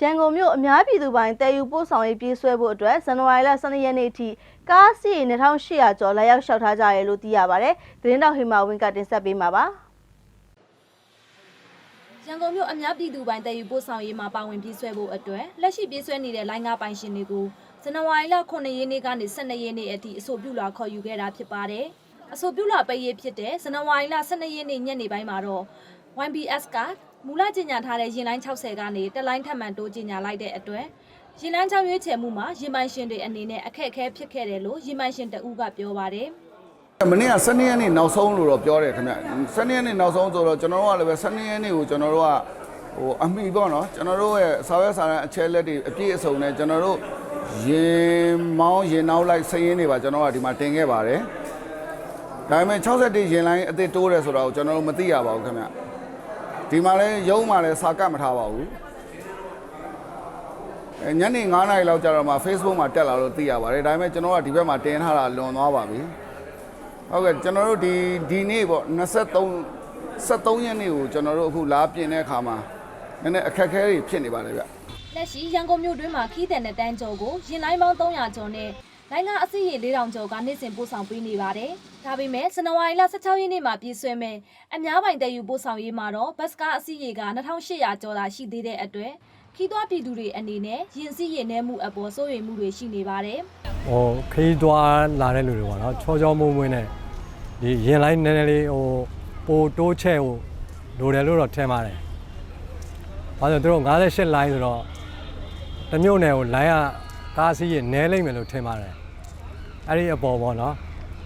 ရန်ကုန်မြို့အများပြည်သူပိုင်တည်ယူပို့ဆောင်ရေးပြေးဆွဲဖို့အတွက်ဇန်နဝါရီလ12ရက်နေ့အထိကားစီးရေ2800ကျော်လာရောက်လျှောက်ထားကြရလို့သိရပါတယ်။သတင်းတောက်ဟိမာဝင်းကတင်ဆက်ပေးမှာပါ။ရန်ကုန်မြို့အများပြည်သူပိုင်တည်ယူပို့ဆောင်ရေးမှာပါဝင်ပြေးဆွဲဖို့အတွက်လက်ရှိပြေးဆွဲနေတဲ့လိုင်းကားပိုင်ရှင်တွေကိုဇန်နဝါရီလ9ရက်နေ့ကနေ12ရက်နေ့အထိအဆိုပြုလာခေါ်ယူခဲ့တာဖြစ်ပါတယ်။အဆိုပြုလာပေးရေးဖြစ်တဲ့ဇန်နဝါရီလ12ရက်နေ့ညနေပိုင်းမှာတော့ YBS က မူလကြေညာထားတဲ့ရင်လိုင်း60ကနေတက်လိုင်းထပ်မံတိုးကြေညာလိုက်တဲ့အတွက်ရင်လိုင်းချောင်းရွေးချယ်မှုမှာရင်ပိုင်ရှင်တွေအနေနဲ့အခက်အခဲဖြစ်ခဲ့တယ်လို့ရင်ပိုင်ရှင်တဦးကပြောပါတယ်။မနေ့က12ရက်နေ့နောက်ဆုံးလို့တော့ပြောတယ်ခင်ဗျ12ရက်နေ့နောက်ဆုံးဆိုတော့ကျွန်တော်တို့ကလည်းပဲ12ရက်နေ့ကိုကျွန်တော်တို့ကဟိုအမိပေါ့နော်ကျွန်တော်တို့ရဲ့စာရွက်စာတမ်းအချက်လက်တွေအပြည့်အစုံနဲ့ကျွန်တော်တို့ရင်မောင်းရင်နောက်လိုက်စည်ရင်းတွေပါကျွန်တော်ကဒီမှာတင်ခဲ့ပါတယ်ဒါပေမဲ့61ရင်လိုင်းအစ်စ်တိုးတယ်ဆိုတော့ကျွန်တော်တို့မသိရပါဘူးခင်ဗျ ဒီမှာလည်းရုံးမှာလည်းစာကတ်မထားပါဘူးအဲညနေ9:00နာရီလောက်ကျတော့မှ Facebook မှာတက်လာလို့သိရပါတယ်ဒါပေမဲ့ကျွန်တော်ကဒီဘက်မှာတင်ထားတာလွန်သွားပါပြီဟုတ်ကဲ့ကျွန်တော်တို့ဒီဒီနေ့ပေါ့23 73ရက်နေ့ကိုကျွန်တော်တို့အခုလာပြင်တဲ့အခါမှာနည်းနည်းအခက်အခဲတွေဖြစ်နေပါတယ်ဗျလက်ရှိရန်ကုန်မြို့တွင်းမှာခီးတဲ့နဲ့တန်းကျော်ကိုရင်လိုင်းပေါင်း300ကျော်နဲ့ လိုင်းကအစီရေ4000ကျော်ကနေ့စဉ်ပို့ဆောင်ပေးနေပါတယ်။ဒါပေမဲ့ဇန်နဝါရီလ16ရက်နေ့မှာပြည့်စွဲမဲ့အများပိုင်တည်ယူပို့ဆောင်ရေးမှာတော့ဘတ်စကားအစီရေက2800ကျော်သာရှိသေးတဲ့အတွက်ခီးသွွားပြည်သူတွေအနေနဲ့ရင်စီရင်နှဲမှုအပေါ်စိုးရိမ်မှုတွေရှိနေပါတယ်။ဟိုခရီးသွားလာတဲ့လူတွေပေါ့နော်ချောချောမွေ့မွေ့နဲ့ဒီရင်လိုက်နည်းနည်းလေးဟိုပိုတိုးချဲ့ဟိုလိုတယ်လို့တော့ထင်ပါတယ်။ဘာလို့လဲသူတို့58 line ဆိုတော့တစ်မျိုးနယ်ကို line ကကားစီးရင်နဲလိမ့်မယ်လို့ထင်ပါတယ်။ အဲ့ဒီအပေါ်ပေါ့နော်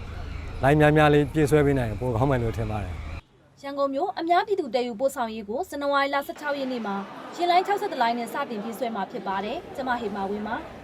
။ line များများလေးပြည့်ဆွဲပေးနိုင်ရင်ပိုကောင်းမယ်လို့ထင်ပါတယ်။ရန်ကုန်မြို့အများပြည်သူတည်ယူပို့ဆောင်ရေးကိုဇန်နဝါရီလ16ရက်နေ့မှာရင်လိုင်း62လိုင်းနဲ့စတင်ပြေးဆွဲမှာဖြစ်ပါတယ်။ကျမဟေမာဝင်းပါ။